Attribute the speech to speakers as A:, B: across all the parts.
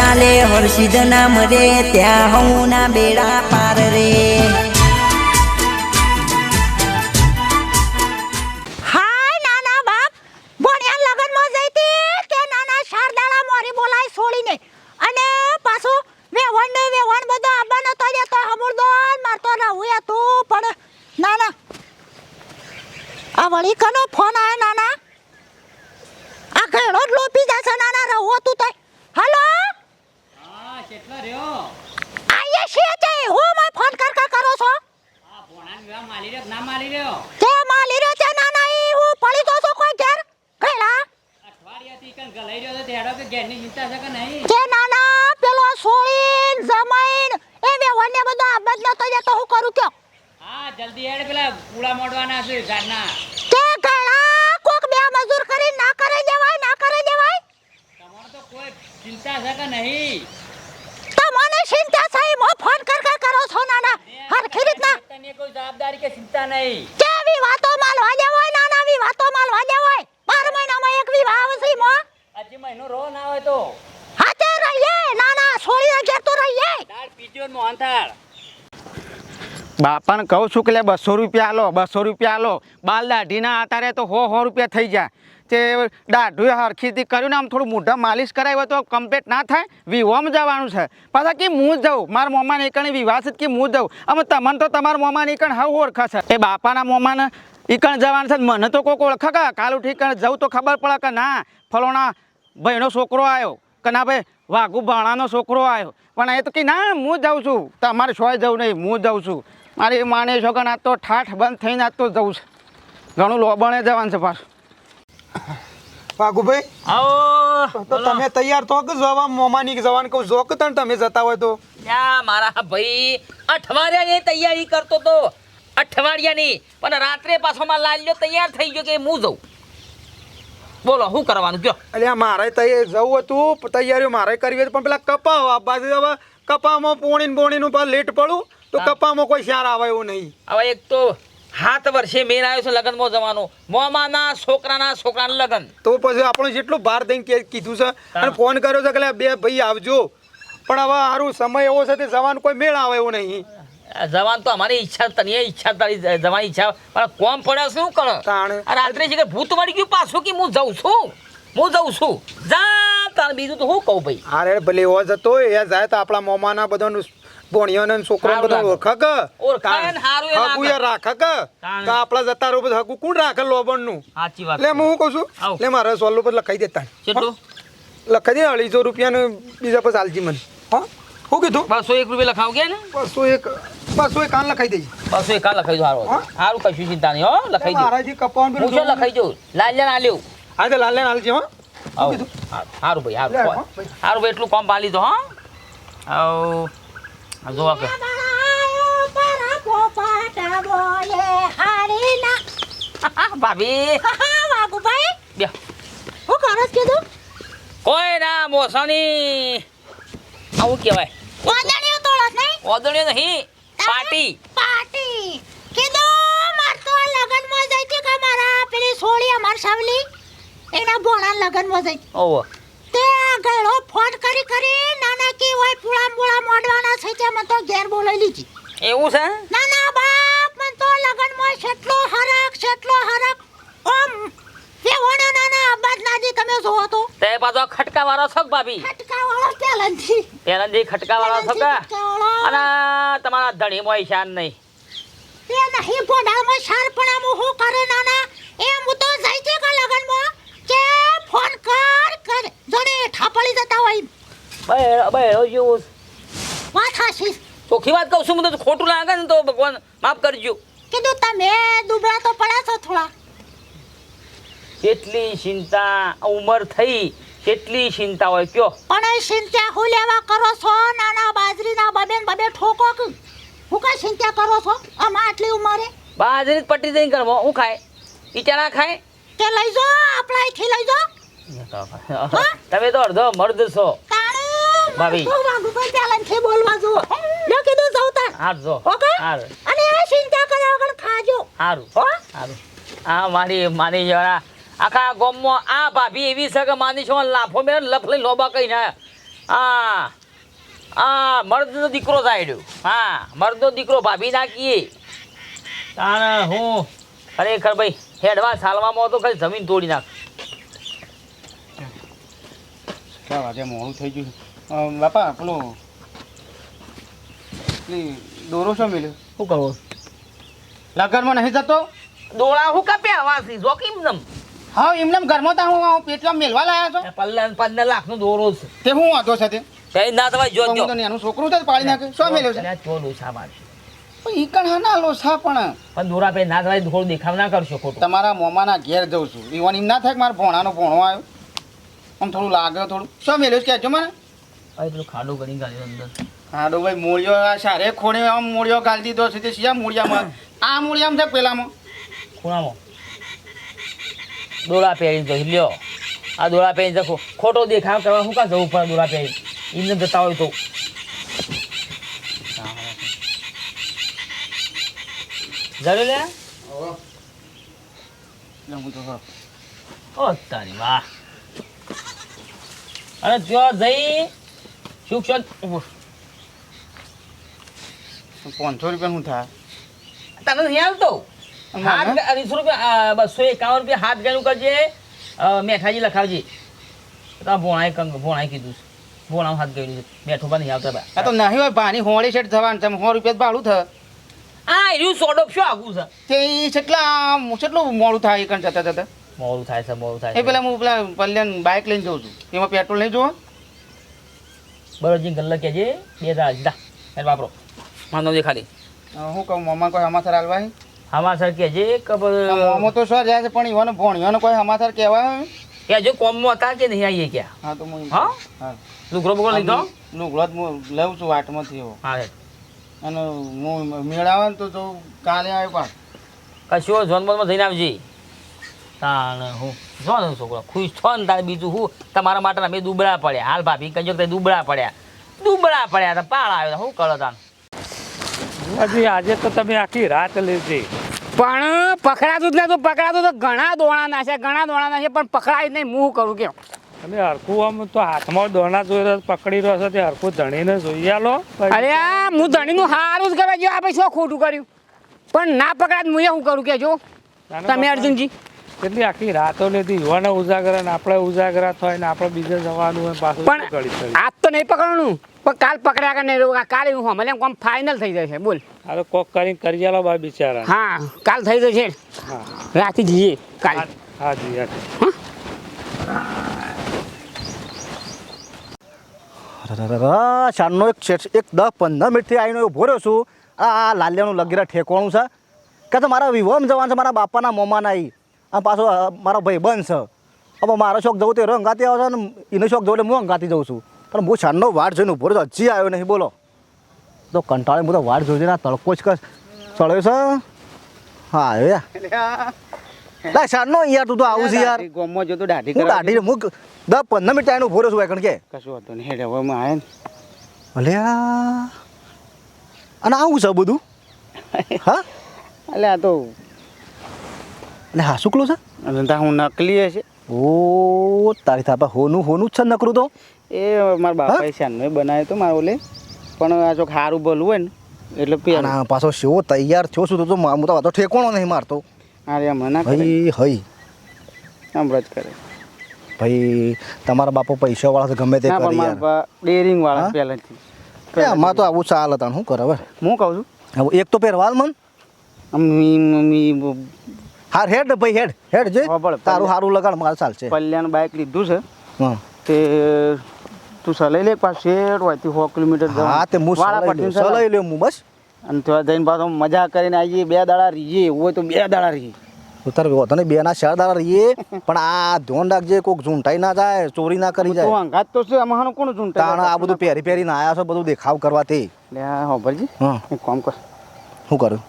A: ચાલે, હર્ષિદ નામ રે, ત્યાં હું ના બેડા પાર રે.
B: નાના ને વેવણ બધો આવવાનો તો જે તો, પણ નાના, આ વળી કનો ફોન આવે નાના? આ ઘેડો જ લોપી જશે, નાના, રહું તું તો હલો
C: કેટલા રહ્યો?
B: આયે છે તે હું ફોન કર કર કરો છો?
C: આ ભોણાને વિવાહ માલી રહ્યો ના માલી રહ્યો?
B: તે માલી રહ્યો છે નાના ઈ હું પડી તો છો કોઈ ઘેર ઘેડા
C: અઠવાડિયાથી કણ ગલાઈ રહ્યો તો તેડો કે ઘેરની ચિંતા છે કે નહીં?
B: કે નાના પેલો સોળીન જમાઈન એ વેવણ બધો આ બદલો તો જે હું કરું કયો?
C: હા જલ્દી હેડ પેલા પૂળા મોડવાના છે
B: ઘેડા કોક બે મજૂર કરી ના કરે દેવાય ના કરે દેવાય?
C: તમારે તો કોઈ ચિંતા છે કે નહીં?
B: તમને ચિંતા થઈ મો ફોન કર કર કરો છો નાના. હરખી રીતના
C: તને કોઈ જવાબદારી કે ચિંતા નહીં.
B: કેવી વાતો માલવા હોય નાના વી વાતો માલવા હોય? બાર મહિનામાં એક વિવાહ છે મો
C: આજે મહિનો રો ના હોય તો.
B: હાથે રહીએ નાના સોળી ઘેર તો રહીએ.
C: દાળ પીજો મોહનથાળ.
D: બાપાને કહું છું કે લે બસો રૂપિયા આલો, બસો રૂપિયા આલો. બાલ દાઢીના આતારે તો હો હો રૂપિયા થઈ જાય તે દાઢું હરખીથી કર્યું ને આમ થોડું મોઢા માલિશ કરાવ્યો તો કમ્પ્લીટ ના થાય. વિવાહમાં જવાનું છે. પાછા કે હું જાઉં? મારા મોમાને એકણ વિવાહ કે હું જાઉં? અમે તમને તો તમારા મોમાને એકણ હવે ઓળખા છે એ બાપાના મોમાને ઈકણ જવાનું છે મને તો કોઈક ઓળખે કે કાલ ઉઠી કણ જવું તો ખબર પડે કે ના, ફલોણા ભાઈનો છોકરો આવ્યો કે ના ભાઈ, વાઘુ ભાણાનો છોકરો આવ્યો પણ એ તો કે ના, હું જાઉં છું. તમારે શોય જવું નહીં, હું જાઉં છું. મારી માને છો કે આ તો ઠાઠ બંધ થઈને આજ તો જવું છે. ઘણું લોબણે જવાનું છે પાછું.
E: વાઘુભાઈ
C: આવો
E: તો તમે તૈયાર તો કે જવા મોમાની જવાન કહું જો કે તને તમે જતા હોય તો.
F: યા મારા ભાઈ અઠવાડિયાની તૈયારી કરતો તો. અઠવાડિયાની પણ રાત્રે પાછો માં લાલ્યો તૈયાર થઈ ગયો કે હું જઉં? બોલો શું કરવાનું કયો?
E: એટલે મારે તૈયાર જવું હતું તૈયારીઓ મારે કરવી હતી પણ પેલા કપાવ આ બાજુ હવે કપામાં પોણીને પોણીનું પાછું લેટ પડું તો. કપામાં કોઈ શાર આવે એવું નહીં.
F: હવે એક તો સાત વર્ષે મેન આવ્યો છે લગ્નમાં જવાનું. મોમાના છોકરાના છોકરાના લગ્ન.
E: તો પછી આપણે જેટલું બહાર દઈને કીધું છે અને ફોન કર્યો છે કે બે ભાઈ આવજો. પણ હવે સારું સમય એવો છે તે જવાનું કોઈ મેળ આવે એવું નહીં.
F: જવાન તો અમારી ઈચ્છા તને ઈચ્છા તારી જવાની ઈચ્છા પણ કોમ પડે શું કરો. રાત્રે છે કે ભૂત મળી ગયું પાછું કે હું જઉં છું? હું જઉં છું. જા. તાર બીજું તો શું કહું ભાઈ?
E: અરે ભલે એવો જતો એ જાય તો આપણા મોમાના બધાનું ભોણિયાને ને
F: છોકરો
E: બધું. ઓળખે કે?
F: ઓળખાય ને સારું એ
E: હગું
F: લાગે.
E: કે? તો આપણા જતા રૂપ હગું કોણ રાખે લોબણનું?
F: સાચી વાત
E: એટલે હું કહું છું. એટલે મારે સોલ ઉપર લખાઈ દેતા
F: કેટલું
E: લખાઈ દે અઢીસો ને બીજા પછી આલજી મને. હા? શું કીધું?
F: બસો એક રૂપિયા લખાવ ગયા ને?
E: બસો એક બસો એક કાન લખાઈ દઈ
F: બસો એક લખાઈ દો સારું
E: હા?
F: સારું કશું ચિંતા નહીં હો લખાઈ દો.
E: મારાથી કપાવાનું
F: હું લખાઈ દઉં? લાલ લાલ આલ્યું.
E: હા તો લાલ આલજી હા.
F: આવ. સારું ભાઈ સારું સારું ભાઈ. એટલું કોમ પાલી દો હા. આવ. આ જોવા કે ભાભી. બે.
B: હું કરો છો કીધું
F: કોઈ ના મોસાની આવું કહેવાય.
B: ઓદણીઓ તોડસ નહીં.
F: ઓદણીઓ નહીં પાર્ટી
B: પાર્ટી કીધું માર તો લગનમાં જઈ કે મારા પેલી સોળી અમાર સાવલી. એના ભોણા લગનમાં જઈ.
F: ઓહો.
B: તે ગળો ફોન કરી કરી નાના કે હોય પૂળા મુળા મોડવાના છે તે મને તો ઘેર બોલાઈ લીધી.
F: એવું છે?
B: નાના બાપ મને તો લગનમાં છેટલો હરક છેટલો હરક ઓમ. વેવણો નાના અબ્બાજ નાજી તમે જોવો તો.
F: તે પાછો ખટકા વાળો છો ભાભી?
B: ખટકા વાળો પેલનથી
F: પેલા ખટકા વાળો છો. અને તમારા ધણીમાં શાન નહીં.
B: તે નહીં પોડાળમાં શાર પણ હું કરે નાના. એ હું તો જઈ છે કે લગનમાં? કે ફોન કર કર. જોડે ઠાપડી જતા હોય
F: બે બે રોજો
B: વાત હાશી
F: ચોખી વાત કહું છું મને તો ખોટું લાગે ને તો ભગવાન માફ કરજો.
B: કીધું તમે દુબળા તો પડ્યા છો થોડા.
F: કેટલી ચિંતા ઉંમર થઈ કેટલી ચિંતા હોય કયો.
B: પણ એ ચિંતા હું લેવા કરો છો? નાના બાજરીના બબેન બબે ઠોકો હું કઈ ચિંતા કરો છો? આમાં આટલી ઉંમરે?
F: બાજરી પટી દઈ કરવો હું ખાય? ઈચારા ખાય?
B: કે લઈ જો આપણા અહીંથી લઈ જો
F: તમે તો અડધો મર્દ છો. ભાભી.
B: તો વાગુ કોઈ પેલનથી બોલવા જો. લ્યો કીધું જવું
F: હાર જો.
B: ઓકે
F: હાર.
B: અને આ ચિંતા કર્યા વગર ખાજો.
F: હારું.
B: હો?
F: હારું. આ મારી માની જરા આખા ગામમાં આ ભાભી એવી છે કે માની છો લાફો મેં લફ લઈ લોબા કઈ ના આ આ મર્દનો દીકરો થાય હા મર્દનો દીકરો ભાભી નાખીએ. તાણ હું? ખરેખર ભાઈ હેડવા હાલવામાં તો ખાલી જમીન તોડી નાખ.
D: ક્યાં વાગે મોડું થઈ ગયું બાપા પેલો પેલી દોરો શું મેલ્યો?
F: શું કહો?
D: લગનમાં નહીં જતો?
F: દોરા હું કાપ્યા વાસી જોખીમ નમ.
D: હા એમને ઘરમાં તો હું પેટમાં મેલવા લાયા છો.
F: પંદર પંદર લાખનો દોરો છે.
D: તે હું વાંધો છે તે?
F: કઈ ના તમારે જોજો.
D: તો એનું છોકરું છે પાડી નાખે. શું મેલ્યો છે?
F: અલ્યા, ચોર મારશે.
D: પણ ઈ કણ હા ના લો છા પણ.
F: પણ દોરા પે ના થાય થોડું દેખાવ ના કરશો ખોટું
D: તમારા મોમાના ઘેર જઉં છું. ઈવન એમ ના થાય કે મારા ભોણાનો ભોણો આવ્યો. આમ થોડું લાગે થોડું. શું મેલ્યું કહેજો મને.
F: હવે પેલું ખાડું કરી ગાલ્યું અંદર.
D: ખાડો ભાઈ મૂળિયો સારે ખોણે આમ મૂળિયો ગાળી દીધો છે. તે શિયા મૂળિયામાં? આ મૂળિયામાં છે પેલામાં?
F: ખૂણામાં. દોરા પહેરી તો લ્યો. આ દોરા પહેરી તો ખોટો દેખાવ કરવા શું કાં જવું પડે દોરા પહેરી એમને જતા હોય તો. જરૂર લે? ઓ તારી વાહ. અને જો જઈ સુખ છો?
D: પાંચસો રૂપિયા શું થાય.
F: તને નહીં આવતો. હાથ અઢીસો રૂપિયા બસો એકાવન રૂપિયા હાથ ગણું કરજે. મેઠાજી લખાવજે. તો ભોણાએ કંગ ભોણાએ કીધું છે. ભોણા હાથ ગયું છે. મેઠું પણ નહીં આવતા
D: આ તો નહીં હોય પાણી હોળી શેઠ થવાનું. તમે સો રૂપિયા ભાડું થાય.
F: આ એનું સોડો શું આગું છે?
D: તે કેટલા કેટલું મોડું થાય એ એકણ જતા જતા.
F: મોડું થાય છે મોડું થાય
D: એ પેલા હું પેલા પલ્યાન બાઇક લઈને જઉં છું. એમાં પેટ્રોલ નહીં જોવા?
F: બરોજી ગલ્લા કહેજે. બે હજાર જા. એ વાપરો. માનો જે ખાલી.
D: હું કહું મમ્મા કોઈ હમાસર હાલવા
F: આમાં સર કહેજે કબર
D: મમ્મો તો સર જાય છે પણ ઈવાનો ભોણિયોનો કોઈ હમાસર કહેવાય?
F: કે જો કોમમાં હતા કે નહીં આવીએ ક્યાં?
D: હા તો હું
F: હા? લુગડો બગડો લીધો?
D: લુગડો જ હું લઉં છું વાટમાંથી એવો.
F: હા.
D: અને હું મેળાવે તો જો કાલે આવ્યો પણ
F: કશું જોનબોનમાં જઈને આવજે. તાણ હું. જો ને છોકરો? ખુશ છો ને તારે બીજું હું? તમારા માટે અમે દુબળા પડ્યા. હાલ ભાભી કંજો તે દુબળા પડ્યા. દુબળા પડ્યા તો પાળ આવ્યો. શું કરો તાણ?
G: હજી આજે તો તમે આખી રાત લીધી.
H: પણ પકડાતું જ તો પકડાતું તો ઘણા દોણા છે ઘણા દોણા છે પણ પકડાય જ નહીં. હું કરું કેમ?
G: અને હરખું આમ તો હાથમાં દોણા જોઈ રહ્યો પકડી રહ્યો છે તે હરખું ધણીને જોઈ આલો.
H: અરે આ હું ધણીનું સારું જ કરવા ગયો આપણે શું ખોટું કર્યું? પણ ના પકડાય તો હું શું કરું કેજો તમે અર્જુનજી.
G: કેટલી આખી રાતો લેતી યુવાને ઉજાગરા ને આપણે ઉજાગરા થાય ને આપણે બીજે જવાનું હોય પાછું
H: પણ આજ તો નહીં પકડવાનું. પણ કાલ પકડ્યા કે નહીં કાલે હું હમણાં કોમ ફાઇનલ થઈ જશે. બોલ.
G: અરે કોક કરીને કરી આલો બા બિચારા
H: હા કાલ થઈ જશે.
G: હા.
H: રાતે જઈએ કાલ.
G: હા જી હા. જી.
I: શાનનો એક એક દસ પંદર મિનિટથી આવીને ઊભો રહ્યો છું. આ લાલ્યાનું લાલિયાનું લગીરા ઠેકવાનું છે. કે તો મારા વિવાહમાં જવાનું છે મારા બાપાના મોમાના આવી આ પાછો મારો ભાઈ બંધ છે. હવે મારો શોખ જવું તો એ અંગાતી આવે છે ને એનો શોખ જવું એટલે હું અંગાતી જઉં છું. પણ હું શાનનો વાટ જોઈને ઊભો રહ્યો. હજી આવ્યો નહીં બોલો. તો કંટાળે હું તો વાટ જોઈ જોઈને આ તડકો જ કર ચડ્યો છે. હા આવ્યો લા શાનનો યાર તું તો આવું છે યાર.
D: ગોમમાં જો તો દાઢી
I: હું દાઢી હું દસ પંદર મિનિટ આવીને ઊભો રહ્યો છું કારણ કે.
D: કશું હતું નહીં હેડે હવે આવે ને.
I: અલ્યા. અને આવું છે બધું? હા
D: એટલે આ તો
I: એટલે હા શુક્લો છે?
D: તા હું નકલી હશે
I: ઓ તારી થાપા હોનું હોનું જ છે નકરું તો.
D: એ મારા બાપાએ શાનનો બનાવ્યો તો મારો ઓલે પણ આ જો સારું ભલું હોય ને એટલે પેલા.
I: અને પાછો શો તૈયાર થયો છું તો તો મા- હું તો વાતો ઠેકોણો નહીં મારતો.
D: અરે હમણાં ના કરે.
I: ભાઈ હઈ.
D: હમણાં જ કરે.
I: ભાઈ તમારા બાપો પૈસા વાળા છે ગમે તે કરી યાર.
D: ડેરિંગ વાળા પહેલાથી
I: આમાં તો આવું ચાલે તાણ શું કરે હવે?
D: હું કહું છું?
I: એક તો પહેરવાલ મન. હાર હેડ ભાઈ હેડ. હેડ
D: જોઈ.
I: તારું સારું લગાડ મારે ચાલશે
D: પલ્યાનું બાઇક લીધું છે. તે તું સલાઈ લે પાછું હોય હોયથી સો કિલોમીટર
I: હા તે હું સલાઈ હું બસ.
D: અને ત્યાં જઈને પાછો મજા કરીને આવીએ બે દાડા રહીએ એવું હોય તો બે દાડા રહીએ.
I: ઉતાર તને બે ના ચાર દાડા રહીએ પણ આ ધોન રાખજે કોક ઝૂંટાઈ ના જાય ચોરી ના કરી જાય.
D: અંગાત તો છે આમાં કોણ ચૂંટાય
I: આ બધું પહેરી પહેરીને આયા છો બધું દેખાવ કરવાથી.
D: લે હા ભરજી.
I: હા.
D: કામ કર.
I: શું કર્યું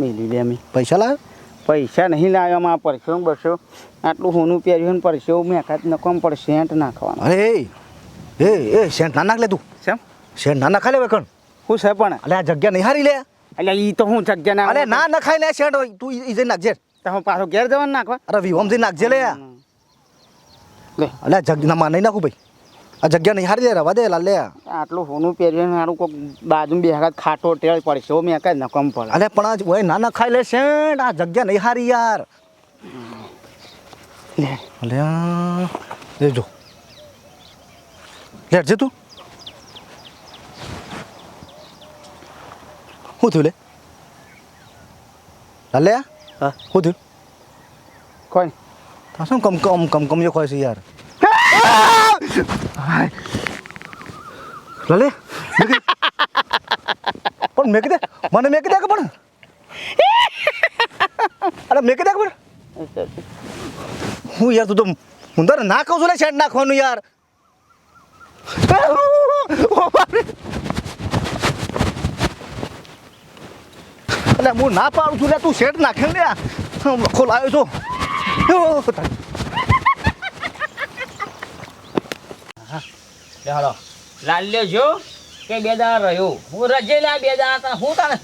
D: મેલી લે અમે.
I: પૈસા લાવ્યો
D: પૈસા નહીં લાવ્યામાં આ પરસ્યો બસો આટલું સોનું પહેર્યું ને પરસ્યો મેં એકાદ નકોમ પર સેન્ટ નાખવાનો.
I: અરે એ એ સેન્ટ ના નાખ લે તું.
D: સેમ
I: સેન્ટ ના નાખા લે વેકણ.
D: હું છે પણ?
I: અલે આ જગ્યા નહીં હારી લે.
D: એટલે ઈ તો હું જગ્યા ના
I: અલે ના નખાય લે સેન્ટ હોય તું ઈ જઈ નાખજે.
D: તો હું પાછો ઘેર જવાનું નાખવા?
I: અરે વિહોમ જઈ નાખજે લે અલે જગ્યા માં નહીં નાખું ભાઈ. આ જગ્યા નહીં હારી લે રવા દે લાલે
D: આટલું સોનું પહેરીને મારું કોઈક બાજુ બે હાથ ખાટો ટેળ પડશે છે મેં કઈ નકમ પડે.
I: અરે પણ આજ ઓય ના ના ખાઈ લે શેઠ આ જગ્યા નહીં હારી યાર.
D: લે.
I: લે લેજો લેટ છે તું. શું થયું લે? લાલે
D: હા.
I: શું થયું?
D: કોઈ
I: શું કમ કમ કમ કમ ખોય છે યાર? લાલે. પણ મેકી દે મને મેકી દે કે પણ અરે મેકી દે કે પણ હું યાર તું તો તો ના કહું છું ને શેડ નાખવાનું યાર એટલે હું ના પાડું છું લે તું શેડ નાખે ને લખો લાવ્યો છું
F: લે હાલો. લાલ્યો જો કે બે દાડા રહ્યો? હું રજે લે બે દાડા તા હું તાને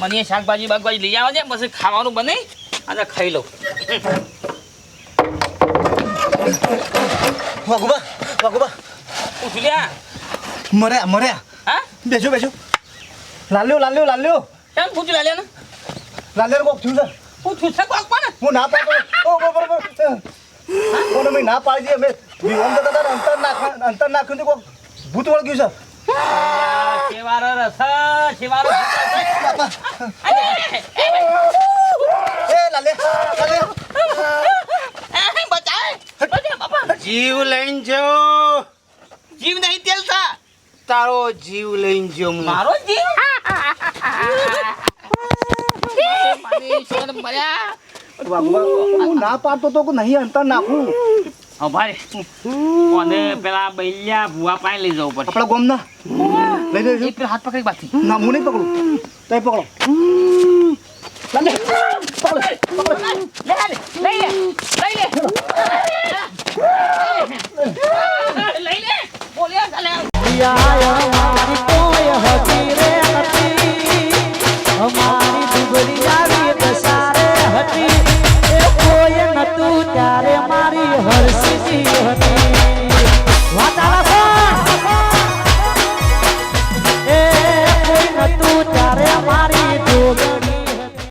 F: મને શાકભાજી બાકભાજી લઈ આવે છે પછી ખાવાનું બને અને ખાઈ લઉં.
I: વાગુબા વાગુબા
F: પૂછ લ્યા.
I: મર્યા મર્યા.
F: હા?
I: બેસો બેજો લાલ્યો લાલ્યો લાલ્યો.
F: કેમ પૂછ લાલ્યા ને?
I: લાલ્યો કોક થયું છે?
F: છું છે કોક પણ?
I: હું ના પાડતો. ઓ બરોબર કોને મેં ના પાડી અમે અંતર નાખ અંતર નાખ્યું તો કોક ભૂત વળગ્યું છે.
F: શેવારો રસ શેવારો
I: એ લાલે લાલે.
D: જીવ લઈને જો.
F: જીવ નહીં તેલતા
D: તારો જીવ લઈને જો
F: મારો જીવ?
I: ના પાડતો તો કે નહીં અંતર નાખું.
F: હા ભાઈ. અને પેલા બૈલ્યા ભૂવા પાસે લઈ જવું પડે
I: આપણા ગોમના. લઈ જજો
F: એક હાથ પકડી બાકી
I: ના હું નહીં પકડું. તય પકડો. લઈ લે. લઈ લે.